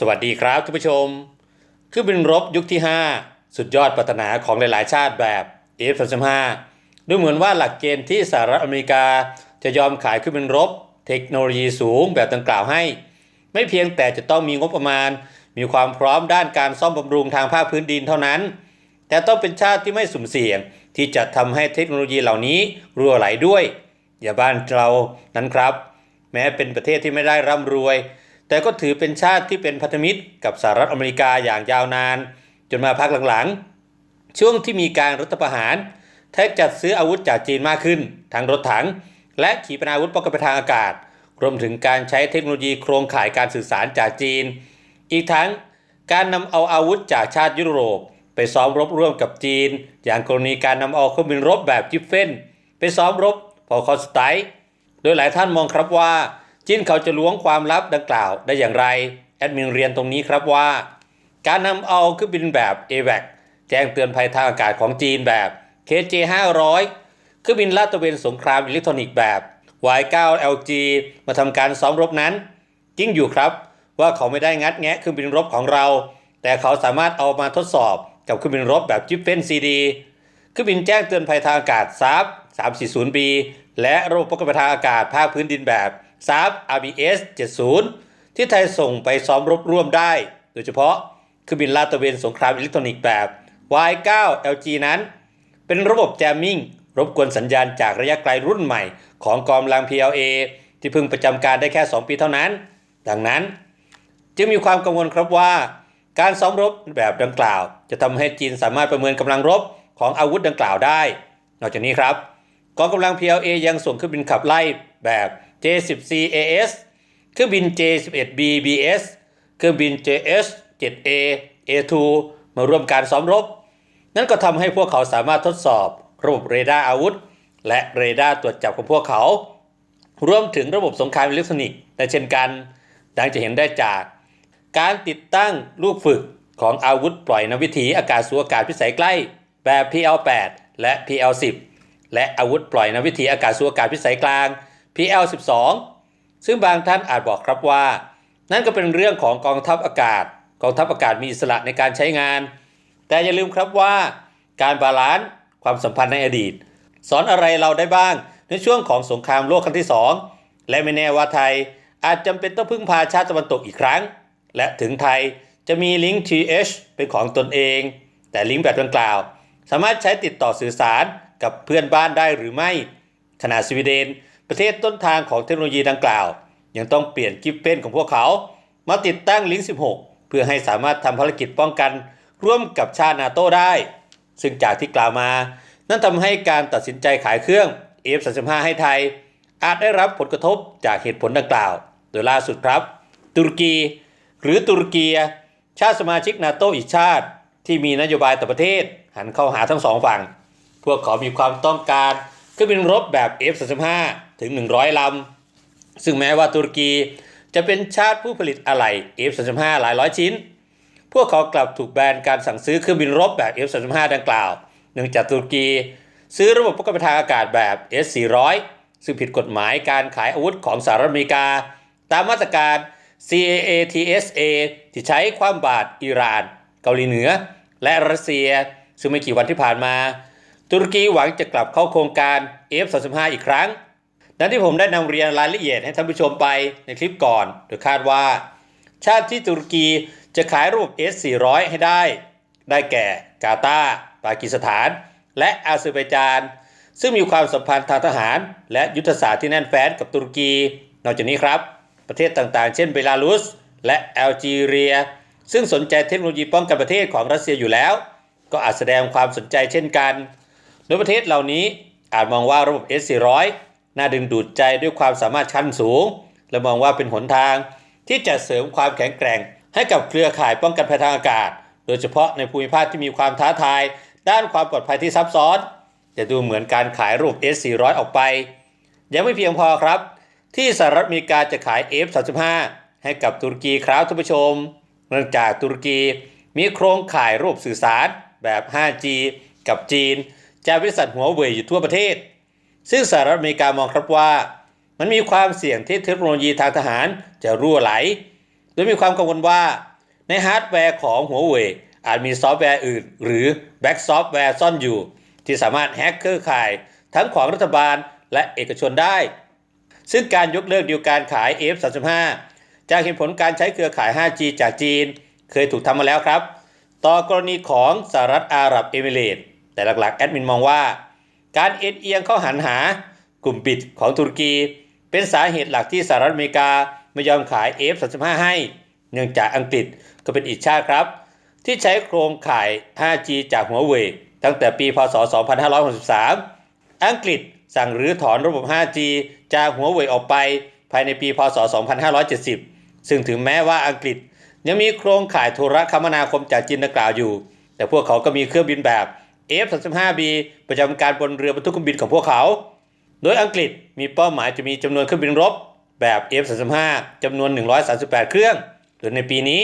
สวัสดีครับท่านผู้ชมเครื่องบินรบยุคที่ 5 สุดยอดปรารถนาของหลาย ๆ ชาติแบบ F-35 ดูเหมือนว่าหลักเกณฑ์ที่สหรัฐอเมริกาจะยอมขายเครื่องบินรบ เทคโนโลยีสูงแบบดังกล่าวให้ ไม่เพียงแต่จะต้องมีงบประมาณ มีความพร้อมด้านการซ่อมบำรุงทางภาคพื้นดินเท่านั้น แต่ต้องเป็นชาติที่ไม่สุ่มเสี่ยง ที่จะทำให้เทคโนโลยีเหล่านี้รั่วไหลด้วย อย่าบ้านเรานั้นครับ แม้เป็นประเทศที่ไม่ได้ร่ำรวย แต่ก็ถือเป็นชาติที่เป็นพันธมิตรกับสหรัฐอเมริกาอย่างยาวนาน จนมาพักหลังๆ ช่วงที่มีการรัฐประหาร แทบจัดซื้ออาวุธจากจีนมากขึ้น ทั้งรถถัง และขีปนาวุธป้องกันทางอากาศ รวมถึงการใช้เทคโนโลยีโครงข่ายการสื่อสารจากจีน อีกทั้งการนำเอาอาวุธจากชาติยุโรป ไปซ้อมรบร่วมกับจีน อย่างกรณีการนำเอาเครื่องบินรบแบบจิฟเฟนไปซ้อมรบพอคอสไตโดยหลายท่านมองครับว่า จีนเขาจะล้วงความลับดังกล่าวได้อย่างไร แอดมินเรียนตรงนี้ครับว่า การนำเอาเครื่องบินแบบ a v a c แจ้งเตือนภัยทางอากาศของจีนแบบ KJ 500เครื่องบินลาดตระเวนสงครามอิเล็กทรอนิกส์แบบ Y9 LG มาทำการซ้อมรบนั้นจริงอยู่ครับ ว่าเขาไม่ได้งัดแงะเครื่องบินรบของเรา แต่เขาสามารถเอามาทดสอบกับเครื่องบินรบแบบจิปเฟนซีดีเครื่องบินแจ้งเตือนภัยทางอากาศซับ 340B และระบบป้องกันภัยทางอากาศภาคพื้นดินแบบ ซับ RBS 70 ที่ไทยส่งไปซ้อมรบร่วมได้ โดยเฉพาะเครื่องบินลาดตระเวนสงครามอิเล็กทรอนิกส์แบบ Y9 LG นั้น เป็นระบบแจมมิ่ง รบกวนสัญญาณจากระยะไกลรุ่นใหม่ ของกองกำลัง PLA ที่เพิ่งประจำการได้แค่ 2 ปีเท่านั้น ดังนั้น จึงมีความกังวลครับว่า การซ้อมรบแบบดังกล่าว จะทำให้จีนสามารถประเมินกำลังรบของอาวุธดังกล่าวได้ นอกจากนี้ครับกองกำลัง PLA ยังส่งเครื่องบินขับไล่แบบ J10C AS เครื่องบิน J11B BS เครื่องบิน JS 7A A2 มาร่วมการซ้อมรบ นั่นก็ทำให้พวกเขาสามารถทดสอบระบบเรดาร์อาวุธ และเรดาร์ตรวจจับของพวกเขา รวมถึงระบบสงครามอิเล็กทรอนิกส์ได้เช่นกัน ดังจะเห็นได้จาก การติดตั้งลูกฝึกของอาวุธปล่อยนำวิถีอากาศสู่อากาศพิสัยใกล้ แบบ PL8 และ PL10 และอาวุธปล่อยนำวิถีอากาศสู่อากาศพิสัยกลาง PL12 ซึ่งบางท่านอาจบอกครับว่า นั่นก็เป็นเรื่องของกองทัพอากาศ กองทัพอากาศมีอิสระในการใช้งาน แต่อย่าลืมครับว่า การบาลานซ์ความสัมพันธ์ในอดีต สอนอะไรเราได้บ้างในช่วงของสงครามโลกครั้งที่ 2 และไม่แน่ว่าไทยอาจจำเป็นต้องพึ่งพาชาติตะวันตกอีกครั้ง และถึงไทยจะมีลิงก์ TH เป็นของตนเอง แต่ลิงก์แบบดังกล่าว สามารถใช้ติดต่อสื่อสารกับเพื่อนบ้านได้หรือไม่ขณะสวีเดน ประเทศต้นทางของเทคโนโลยีดังกล่าว ยังต้องเปลี่ยนกิฟเฟนของพวกเขา มาติดตั้งลิงก์16 เพื่อให้สามารถทำภารกิจป้องกันร่วมกับชาตินาโตได้ ซึ่งจากที่กล่าวมา นั่นทำให้การตัดสินใจขายเครื่อง F35 ให้ไทย อาจได้รับผลกระทบจากเหตุผลดังกล่าว โดยล่าสุดครับ ตุรกี หรือตุรกีชาติสมาชิกนาโตอีกชาติ ที่มีนโยบายต่อประเทศหันเข้าหาทั้งสองฝั่ง พวกเขามีความต้องการ เครื่องบินรบแบบ F35 ถึง 100 ลำ ซึ่งแม้ว่าตุรกีจะเป็นชาติผู้ผลิตอะไหล่ F35 หลายร้อยชิ้น พวกเขากลับถูกแบนการสั่งซื้อเครื่องบินรบแบบ F35 ดังกล่าว เนื่องจากตุรกีซื้อระบบป้องกันทางอากาศแบบ S400 ซึ่งผิดกฎหมายการขายอาวุธของสหรัฐอเมริกา ตามมาตรการ CAATSA ที่ใช้ความบาดอิหร่าน เกาหลีเหนือ และรัสเซีย ซึ่งไม่กี่วันที่ผ่านมา ตุรกีหวังจะกลับเข้าโครงการ F35 อีกครั้งดังที่ผมได้นำเรียนรายละเอียดให้ท่านผู้ชมไปในคลิปก่อน โดยคาดว่า ชาติที่ตุรกีจะขายระบบ S400 ให้ได้ ได้แก่กาตาร์ปากีสถาน และอาเซอร์ไบจาน ซึ่งมีความสัมพันธ์ทางทหาร และยุทธศาสตร์ที่แน่นแฟ้นกับตุรกี นอกจากนี้ครับ ประเทศต่างๆ เช่นเบลารุส และแอลจีเรีย ซึ่งสนใจเทคโนโลยีป้องกันประเทศของรัสเซียอยู่แล้ว ก็อาจแสดงความสนใจเช่นกัน โดยประเทศเหล่านี้อาจมองว่าระบบ S400 น่าดึงดูดใจด้วยความสามารถชั้นสูง และมองว่าเป็นหนทาง ที่จะเสริมความแข็งแกร่ง ให้กับเครือข่ายป้องกันภัยทางอากาศ โดยเฉพาะในภูมิภาคที่มีความท้าทาย ด้านความปลอดภัยที่ซับซ้อนจะดูเหมือนการขายรูป S400 ออกไป ยังไม่เพียงพอครับ ที่สหรัฐอเมริกาจะขาย F35 ให้กับตุรกีครับท่านผู้ชม เนื่องจากตุรกีมีโครงข่ายรูปสื่อสารแบบ 5G กับจีน จากบริษัทหัวเว่ยอยู่ทั่วประเทศ ซึ่งสหรัฐอเมริกามองครับว่า มันมีความเสี่ยงที่เทคโนโลยีทางทหารจะรั่วไหล โดยมีความกังวลว่า ในฮาร์ดแวร์ของหัวเว่ยอาจมีซอฟต์แวร์อื่น หรือแบ็กซอฟต์แวร์ซ่อนอยู่ ที่สามารถแฮกเครือข่ายทั้งของรัฐบาลและเอกชนได้ ซึ่งการยกเลิกดีลการขาย F35 จากเหตุผลการใช้เครือข่าย 5G จากจีน เคยถูกทำมาแล้วครับ ต่อกรณีของสหรัฐอาหรับเอมิเรตส์ แต่หลักๆแอดมินมองว่า การเอ็นเอียงเข้าหันหากลุ่มปิดของตุรกี เป็นสาเหตุหลักที่สหรัฐอเมริกาไม่ยอมขาย F35 ให้ เนื่องจากอังกฤษก็เป็นอีกชาติครับ ที่ใช้โครงข่าย 5G จากหัวเว่ยตั้งแต่ปีพศ 2563 อังกฤษสั่งรื้อถอนระบบ 5G จากหัวเว่ยออกไปภายในปีพศ 2570 ซึ่งถึงแม้ว่าอังกฤษยังมีโครงข่ายโทรคมนาคมจากจีนดังกล่าวอยู่ แต่พวกเขาก็มีเครื่องบินแบบ F-35B ประจำการบนเรือบรรทุกเครื่องบินของพวกเขา โดยอังกฤษมีเป้าหมายจะมีจำนวนเครื่องบินรบแบบ F-35 จำนวน 138 เครื่องโดยในปีนี้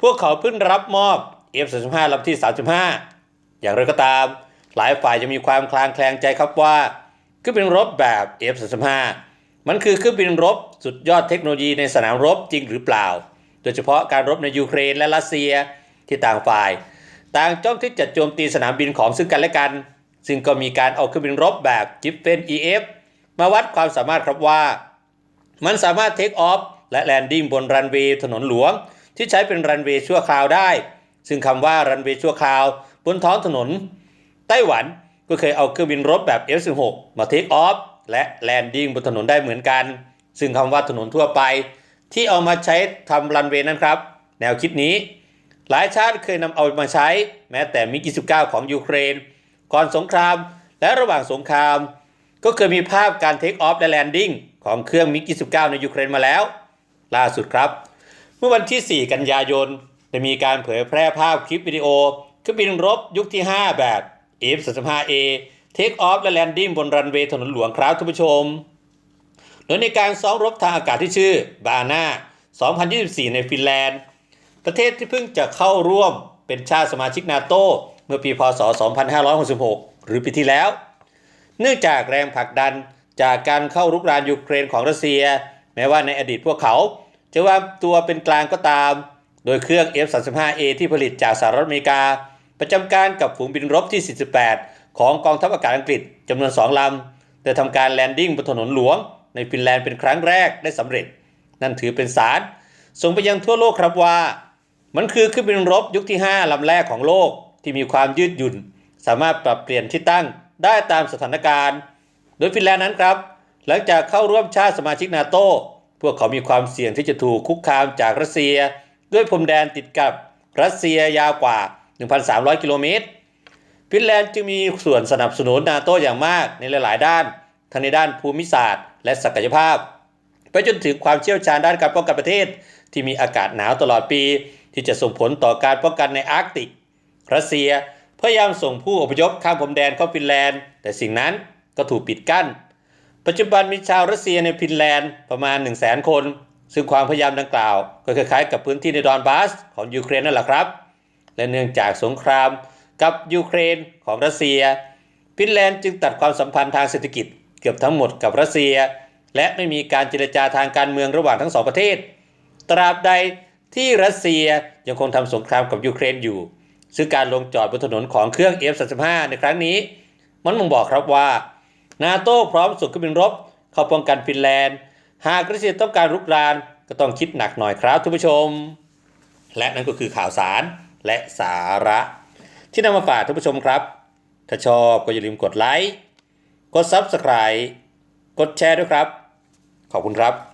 พวกเขาเพิ่งรับมอบ F-35 ลำที่ 35 อย่างไรก็ตาม หลายฝ่ายยังมีความคลางแคลงใจครับว่าเครื่องบินรบแบบ F-35 มันคือเครื่องบินรบสุดยอดเทคโนโลยีในสนามรบจริงหรือเปล่า โดยเฉพาะการรบในยูเครนและรัสเซียที่ต่างฝ่าย ต่างจ้องที่จะโจมตีสนามบินของซึ่งกันและกัน ซึ่งก็มีการเอาเครื่องบินรบแบบจิฟเฟน EF มาวัดความสามารถครับว่า มันสามารถเทคออฟและแลนดิ้งบนรันเวย์ถนนหลวง ที่ใช้เป็นรันเวย์ชั่วคราวได้ ซึ่งคำว่ารันเวย์ชั่วคราวบนท้องถนน ไต้หวันก็เคยเอาเครื่องบินรบแบบ F16 มาเทคออฟและแลนดิ้งบนถนนได้เหมือนกัน ซึ่งคำว่าถนนทั่วไป ที่เอามาใช้ทำรันเวย์นั้นครับ แนวคิดนี้ หลายชาติเคยนำเอามาใช้ แม้แต่มิก29 ของยูเครน ก่อนสงครามและระหว่างสงคราม ก็เคยมีภาพการเทคออฟและแลนดิ้งของเครื่องมิก29 ในยูเครนมาแล้ว ล่าสุดครับ เมื่อวันที่ 4 กันยายนได้มีการเผยแพร่ภาพคลิปวิดีโอเครื่องบินรบยุคที่ 5 แบบ F-35A เทคออฟและแลนดิ้งบนรันเวย์ถนนหลวงครับท่านผู้ชมโดยในการซ้อมรบทางอากาศที่ชื่อบาน่า2024 ในฟินแลนด์ ประเทศที่เพิ่งจะเข้าร่วมเป็นชาติสมาชิกนาโตเมื่อปีพศ 2566 หรือปีที่แล้ว เนื่องจากแรงผลักดันจากการเข้ารุกรานยูเครนของรัสเซีย แม้ว่าในอดีตพวกเขา จะวางตัวเป็นกลางก็ตาม โดยเครื่อง F-35A ที่ผลิตจากสหรัฐอเมริกา ประจำการกับฝูงบินรบที่ 48 ของกองทัพอากาศอังกฤษจำนวน 2 ลำได้ทำการแลนดิ้งบนถนนหลวง ในฟินแลนด์เป็นครั้งแรกได้สำเร็จ นั่นถือเป็นสารส่งไปยังทั่วโลกครับว่า มันคือเครื่องบินรบยุคที่ 5 ลำแรกของโลกที่มีความยืดหยุ่น สามารถปรับเปลี่ยนที่ตั้งได้ตามสถานการณ์ โดยฟินแลนด์นั้นครับ หลังจากเข้าร่วมชาติสมาชิกนาโตพวกเขามีความเสี่ยงที่จะถูกคุกคามจากรัสเซีย ด้วยพรมแดนติดกับรัสเซียยาวกว่า 1,300 กิโลเมตรฟินแลนด์จึงมีส่วนสนับสนุนนาโตอย่างมากในหลาย ๆ ด้าน ทั้งในด้านภูมิศาสตร์ และศักยภาพ ไปจนถึงความเชี่ยวชาญด้านการป้องกันประเทศ ที่มีอากาศหนาวตลอดปี ที่จะส่งผลต่อการป้องกันในอาร์กติก รัสเซียพยายามส่งผู้อพยพข้ามพรมแดนเข้าฟินแลนด์ แต่สิ่งนั้นก็ถูกปิดกั้น ปัจจุบันมีชาวรัสเซียในฟินแลนด์ประมาณ 1 0 0 0 0แคน ซึ่งความพยายามดังกล่าว ก็คล้ายๆกับพื้นที่ในดอนบาสของยูเครนนั่นแหละครับ และเนื่องจากสงครามกับยูเครนของรัสเซีย ฟินแลนด์จึงตัดความสัมพันธ์ทางเศรษฐกิจเกือบทั้งหมดกับรัสเซีย และไม่มีการเจรจาทางการเมืองระหว่างทั้งสองประเทศ ตราบใด ที่รัสเซียยังคงทำสงครามกับยูเครนอยู่ ซึ่งการลงจอดบนถนนของเครื่อง F-35 ในครั้งนี้ มันบ่งบอกครับว่า นาโต้พร้อมส่งเครื่องบินรบ เข้าป้องกันฟินแลนด์ หากรัสเซียต้องการรุกรานก็ต้องคิดหนักหน่อยครับทุกผู้ชม และนั่นก็คือข่าวสารและสาระ ที่นำมาฝากท่านผู้ชมครับ ถ้าชอบก็อย่าลืมกดไลค์กด Subscribe กดแชร์ด้วยครับ ขอบคุณครับ